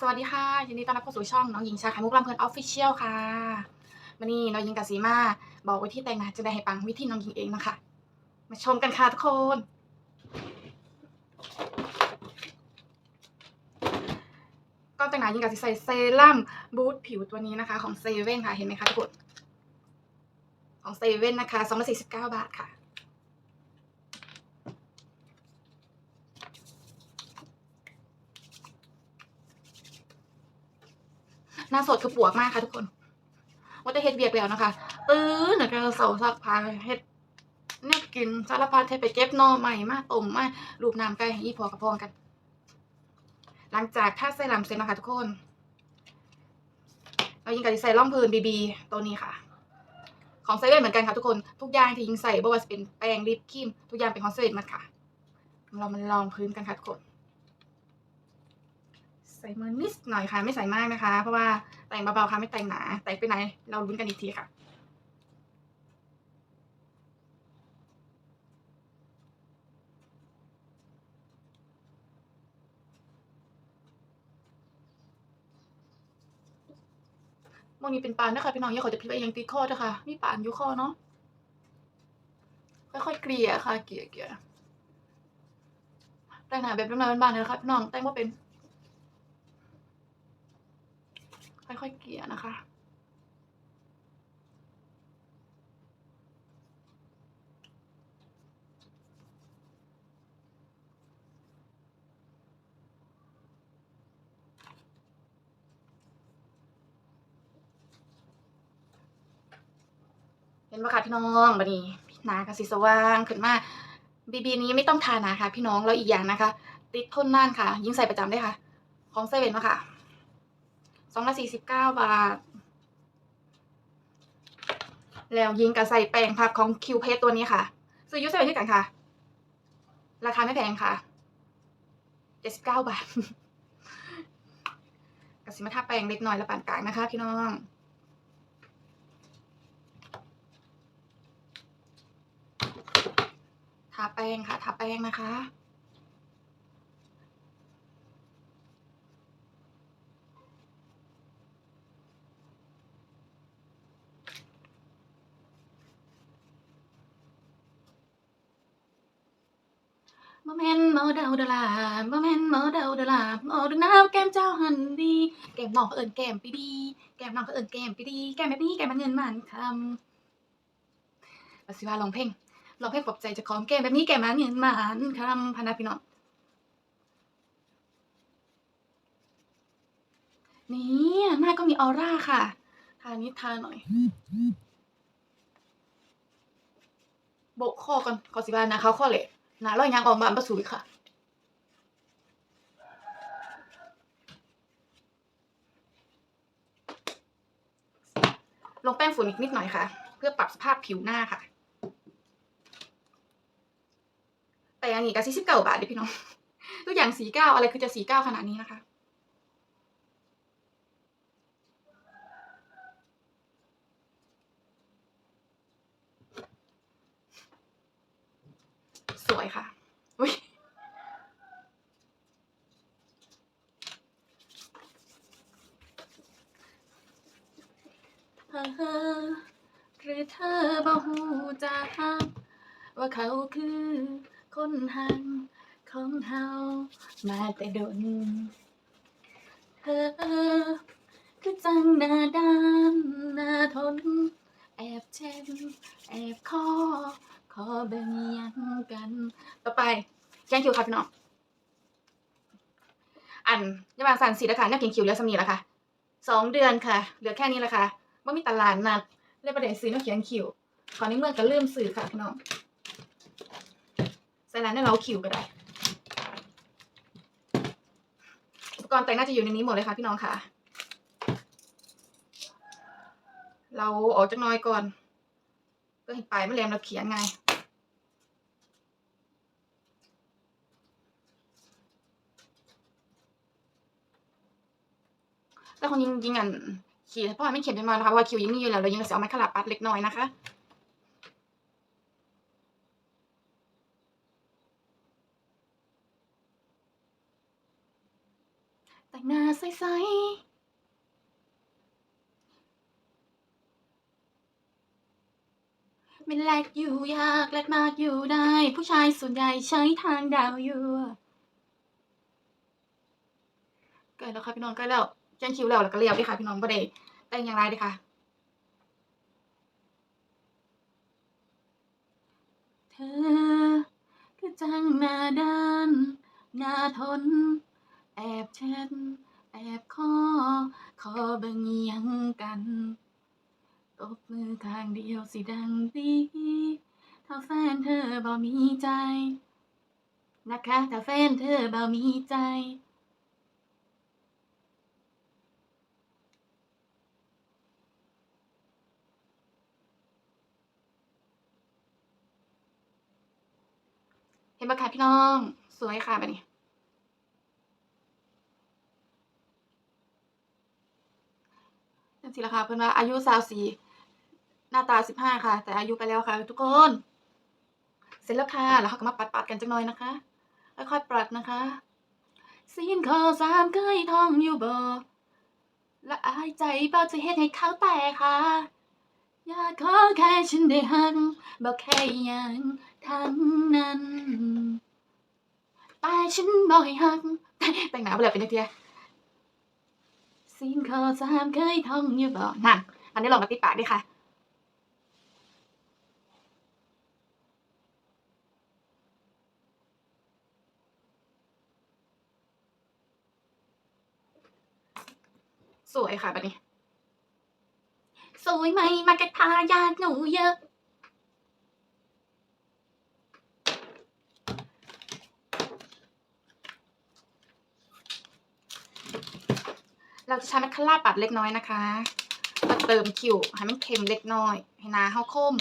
สวัสดีค่ะยินดีต้อนรับเข้าสู่ช่องน้องหญิงชาไข่มุกลำเพลินออฟฟิเชียลค่ะวันนี้น้องหญิงกับสีมา บอกวิธีแต่งหน้าจะได้ให้ปังวิธีน้องหญิงเองนะคะ มาชมกันค่ะทุกคน ก็แต่งหน้าหญิงกับสีใส่เซรั่มบูทผิวตัวนี้นะคะ ของเซเว่นค่ะเห็นไหมคะทุกคนของเซเว่นนะคะ249บาทค่ะ หน้าสดคือปวกมากค่ะทุกคนว่าจะเฮ็ดเบียกแล้วนะคะ ตื้อหนึ่งกระเสาสักพาเฮ็ดเนี่ยกินสารพัดเฮ็ดไปเก็บนอใหม่มาต้มมารูปน้ำไก่ให้อีพอกับพองกัน หลังจากถ้าใส่ลำเสร็จนะคะทุกคนเรายิงกับใส่ร่องพื้นบีบีตัวนี้ค่ะ ของเซเว่นเหมือนกันค่ะทุกคนทุกอย่างที่ยิงใส่ไม่ว่าจะเป็นแป้งลิปครีมทุกอย่างเป็นของเซเว่นหมดค่ะ เรามาลองพื้นกันค่ะทุกคน ส่มือนิดหน่อยค่ะ ไม่ใส่มากนะคะ เพราะว่าแต่งเบาๆค่ะไม่แต่งหนา แต่งไปไหน เราลุ้นกันอีกทีค่ะโมนี้เป็นปานนะคะพี่น้องอย่าขอจะพิมพ์ไปยังตีข้อเถอะค่ะมีปานอยู่ข้อเนาะค่อยๆเกลี่ยค่ะ เกลี่ยเกลี่ยแต่งหน้าแบบน้ำๆบานๆเลยนะคะพี่น้องแต่งว่าเป็น ค่อยเกลี่ยนะคะ เห็นไหมคะพี่น้องบันนี้หนากระสีสว่างขึ้นมาบีบีนี้ไม่ต้องทาหนาค่ะพี่น้องแล้วอีกอย่างนะคะ ติดทนนานค่ะ ยิ่งใส่ประจำได้ค่ะ ของเซเว่นมาค่ะ สองร้อยสี่สิบเก้าบาท แล้วยิงกับใส่แป้งพับของคิวเพสตัวนี้ค่ะ ซื้อยูเซเว่กันค่ะ ราคาไม่แพงค่ะเจ็ดสิบเก้าบาทกับสิมาทาแป้งเล็กน้อยและปานกลางนะคะ พี่น้องทาแป้งค่ะทาแป้งนะคะ บ่แม่นหมอเดาดาราบ่แม่นหมอเดาดาราหมอดึงน้ำแก้มเจ้าหันดี แก้มน้องเขาเอิ้นแก้มปีดี แก้มน้องเขาเอิ้นแก้มปีดี แก้มแบบนี้แก้มมันเงินมันคำว่าสิว่าร้องเพลงร้องเพลงปลอบใจเจ้าของแก้มแบบนี้แก้มมันเงินมันคำพนะพี่น้องนี่หน้าก็มีออร่าค่ะ ทานิดทาหน่อย โบกข้อก่อนขอสิบานนะเขาข้อเลย นาร้อยยางออกมาประสูยค่ะลงแป้งฝุ่นอีกนิดหน่อยค่ะ เพื่อปรับสภาพผิวหน้าค่ะ แต่อันนี้ก็สี่สิบเก้าบาทด้พี่น้องทุกอย่างสีเก้าอะไรคือจะสีเก้าขนาดนี้นะคะ สวยค่ะอุ้ยหรือเธอบ่ฮู้จักว่าเขาคือคนหักของเฮามาแต่ดนเธอคือจังหน้าด้านหน้าทน แอบเช่นแอบคอ อเบิ่งยังกัน ต่อไปแกงคิวค่ะพี่น้องอันยาบางสันสีแล้วค่ะนักเขียนคิวเหลือสำนีแล้วค่ะสองเดือนค่ะ เหลือแค่นี้แหละค่ะว่ามีตลาดนัดเลยประเด็นซื้อนักเขียนคิวขอในเมื่อก็เริ่มซื้อค่ะพี่น้องใส่ร้านในเราคิวก็ได้อุปกรณ์แต่งหน้าจะอยู่ในนี้หมดเลยค่ะพี่น้องค่ะ เราออกจากน้อยก่อนเพื่อให้ปลายไม่แหลมเราเขียนไง แต่คนยิงยิงอันขีดเพราะว่าไม่เขียนเป็นมานะคะเพราะว่าคิวยิงมีอยู่แล้วเรายิงก็จะเอาไม้ขลับปัดเล็กน้อยนะคะแต่งหน้าใสๆไม่แลกอยู่ยากแลกมากอยู่ได้ ผู้ชายส่วนใหญ่ใช้ทางดาวอยู่ใกล้แล้วค่ะพี่น้องใกล้แล้ว แจ้งคิวแล้วแล้วก็เรียบด้วยค่ะ พี่น้องประเดี๋ยแต่งอย่างไรดีคะเธอคือจังหน้าด้านหน้าทน แอบเช็ดแอบคอขอเบิ่งยังกันตบมือข้างเดียวสิดังดีถ้าแฟนเธอบ่มีใจ นะคะ ถ้าแฟนเธอบ่มีใจ เห็นปะคะพี่น้อง สวยค่ะแบบนี้นั่นสิละค่ะเพื่อนว่าอายุสาวสีหน้าตาสิบห้าค่ะ แต่อายุไปแล้วค่ะ ทุกคน เสร็จแล้วค่ะ แล้วเขาก็มาปัดปัดๆกันจังหน่อยนะคะค่อยๆปัดนะคะซีนคอสามเคยท่องอยู่บ่และอายใจเบาจะเฮ็ดให้เขาแตกค่ะ อยากขอแค่ฉันได้หักบอกแค่อย่างทั้งนั้นแต่ฉันบอกให้หักแต่งหน้าไปเลยเป็นนักเทียซีนคอสามเคยท่องอยู่บ่นั่นอันนี้ลองมาติดปากด้วยค่ะสวยค่ะแบบนี้ สวยไหมมากระทายาหนูเยอะ เราจะใช้มัคคาร่าปัดเล็กน้อยนะคะมาเติมคิวให้มันเค็มเล็กน้อย ให้นาเข้าคม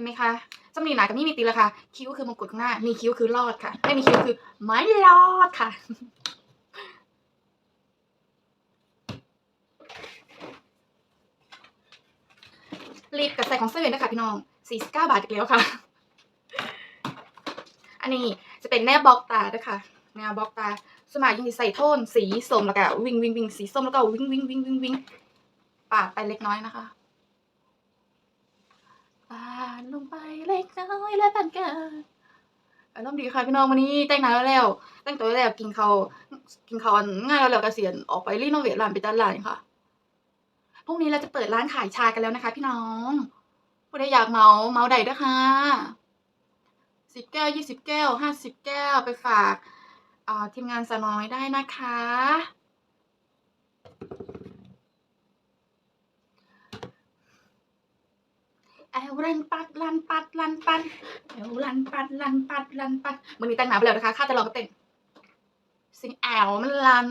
ห็นไหมคะจำนีหนากับนี่มีตีล้วค่ะ คิ้วคือมงกุฎข้างหน้า มีคิ้วคือรอดค่ะ ไม่มีคิ้วคือไม่รอดค่ะ รีบกับใส่ของเซเว่นนะคะพี่น้อง 49 บาทอีกแล้วค่ะ อันนี้จะเป็นแนบบล็อกตาด้วยค่ะ แนวบล็อกตา สมัยยังใส่โทนสีส้มแล้วก็วิ่งวิ่งวิ่งสีส้มแล้วก็วิ่งวิ่งวิ่งวิ่งวิ่งปาดไปเล็กน้อยนะคะ ปาดลงไปเล็กน้อยและปันกันอารมณ์ดีค่ะพี่น้องวันนี้แต่งหน้าแล้วแล้วแต่งตัวแล้วกินข้าวกินข้าวง่ายแล้วแล้วเกษียณออกไปรีโนเวทร้านไปตลาดค่ะพรุ่งนี้เราจะเปิดร้านขายชากันแล้วนะคะ พี่น้องผู้ใดอยากเมาเมาใดด้วยค่ะสิบแก้วยี่สิบแก้วห้าสิบแก้วไปฝากทีมงานสาน้อยได้นะคะ แอวลันปัดลันปัดลันปัดแอวลันปัดลันปัดลันปัดวันนี้แต่งหนาไปแล้วนะคะข้าจะลองก็เต้นเสียงแอวมันลัน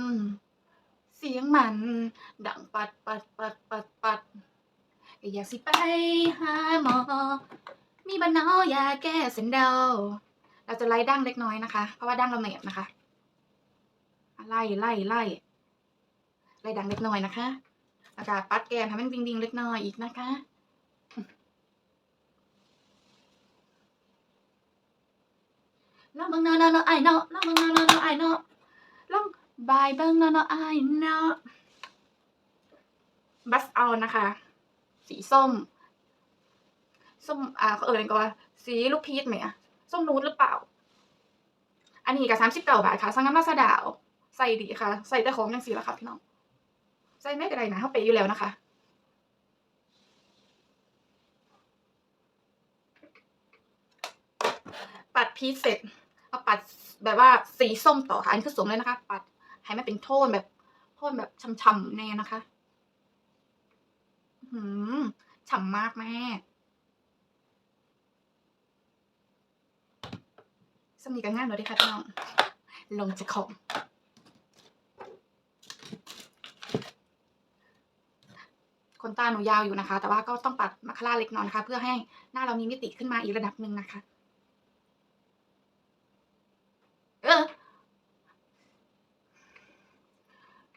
เสียงมัน ดังปัดปัดปัดปัดปัดอยากสิไปหาหมอ มีบันนอยาแก้เส้นเดาเราจะไล่ดั้งเล็กน้อยนะคะ เพราะว่าดั้งเราเหนียบนะคะไล่ไล่ไล่ไล่ดังเล็กน้อยนะคะแล้วก็ปัดแกมทำให้มันวิงวิงเล็กน้อยอีกนะคะ ลอง เบิ่งเนาะเนาะเนาไอเนาะลองเบิ่งเนาะเนาะเนาะไอเนาะลองบายเบิ่งเนาะเนาะไอเนาะบัสเอานะคะ สีส้ม ส้มอ่าเขาเอ่ยก็ว่า สีลูกพีชไหมอะส้มนูดหรือเปล่า อันนี้กับสามสิบเก้าบาทค่ะสังน้ำลาซาดาเอาใส่ดีค่ะ ใส่แต่ของยังสีละค่ะพี่น้อง ใส่ไม่เป็นไรนะเขาเปอยู่แล้วนะคะปัดพีชเสร็จ เอาปัดแบบว่าสีส้มต่อค่ะอันนี้คือสวมเลยนะคะ ปัดให้มันเป็นโทนแบบโทนแบบช่ำๆแน่นะคะ หืมฉ่ำมากแม่สมีกันง่ายหน่อยดิค่ะพี่น้อง ลงจาของขนตาหนูยาวอยู่นะคะ แต่ว่าก็ต้องปัดมาคาร่าเล็กน้อยนะคะ เพื่อให้หน้าเรามีมิติขึ้นมาอีกระดับหนึ่งนะคะ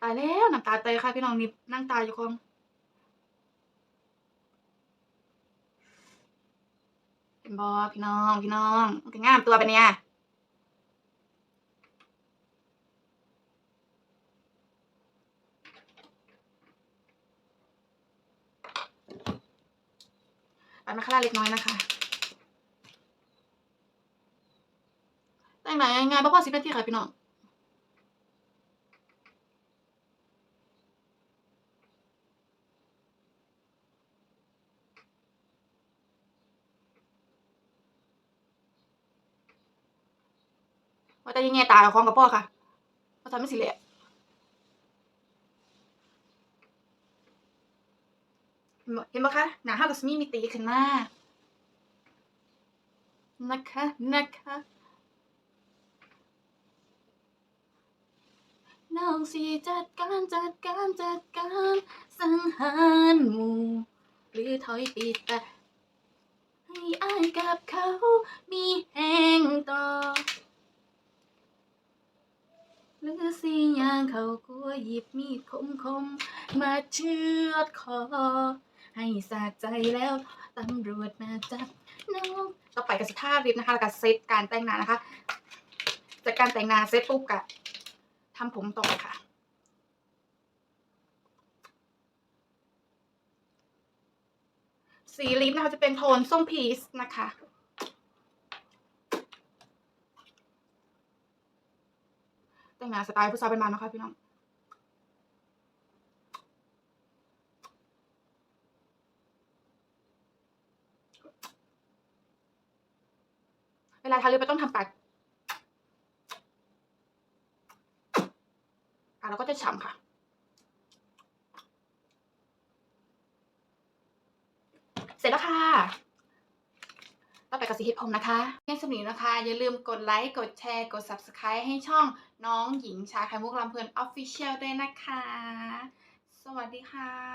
เออไปายแล้วน้ำตาเตยค่ะพี่น้องนี่นั่งตายอยู่คงเป็นบอพี่น้องพี่น้องมันก็งามตัวไปเนี่ยปัดมาคาราเล็กน้อยนะคะแต่งหน้าง่ายๆบ่พอสิบนาทีค่ะพี่น้อง ว่าแต่ยังไงตากับของกับพ่อค่ะเพราะทำไม่สิเละเห็นบ่เห็นปะคะหนาห้ากับสมีมีตีขึ้นมานะคะนะคะน้องสีจัดการจัดการจัดการสังหารหมู่หรือถอยปีแต่ให้อายกับเขามีแหงต่อ หรือสิยาง เขากลัวหยิบมีดคมคมๆมาเชือดคอ ให้สะใจแล้วตำรวจมาจับน้องต่อไปกับสท่าริบนะคะแล้วก็เซตการแต่งหน้านะคะจากการแต่งหน้าเซตปุ๊บกะทำผมต่อค่ะสีลิปนะคะจะเป็นโทนส้มพีชนะคะ แต่งงานสไตล์ผู้สาวเป็นมันะคะพี่น้องเวลาทาลิปไม่ต้องทำปากอะเราก็จะฉ่ำค่ะเสร็จแล้วค่ะ ต่อไปกับสีเห็ดผมนะคะยังสมิงนะคะ อย่าลืมกดไลค์กดแชร์ กด Subscribe ให้ช่องน้องหญิงชาไข่มุกลำเพลินออฟฟิเชียลด้วยนะคะ สวัสดีค่ะ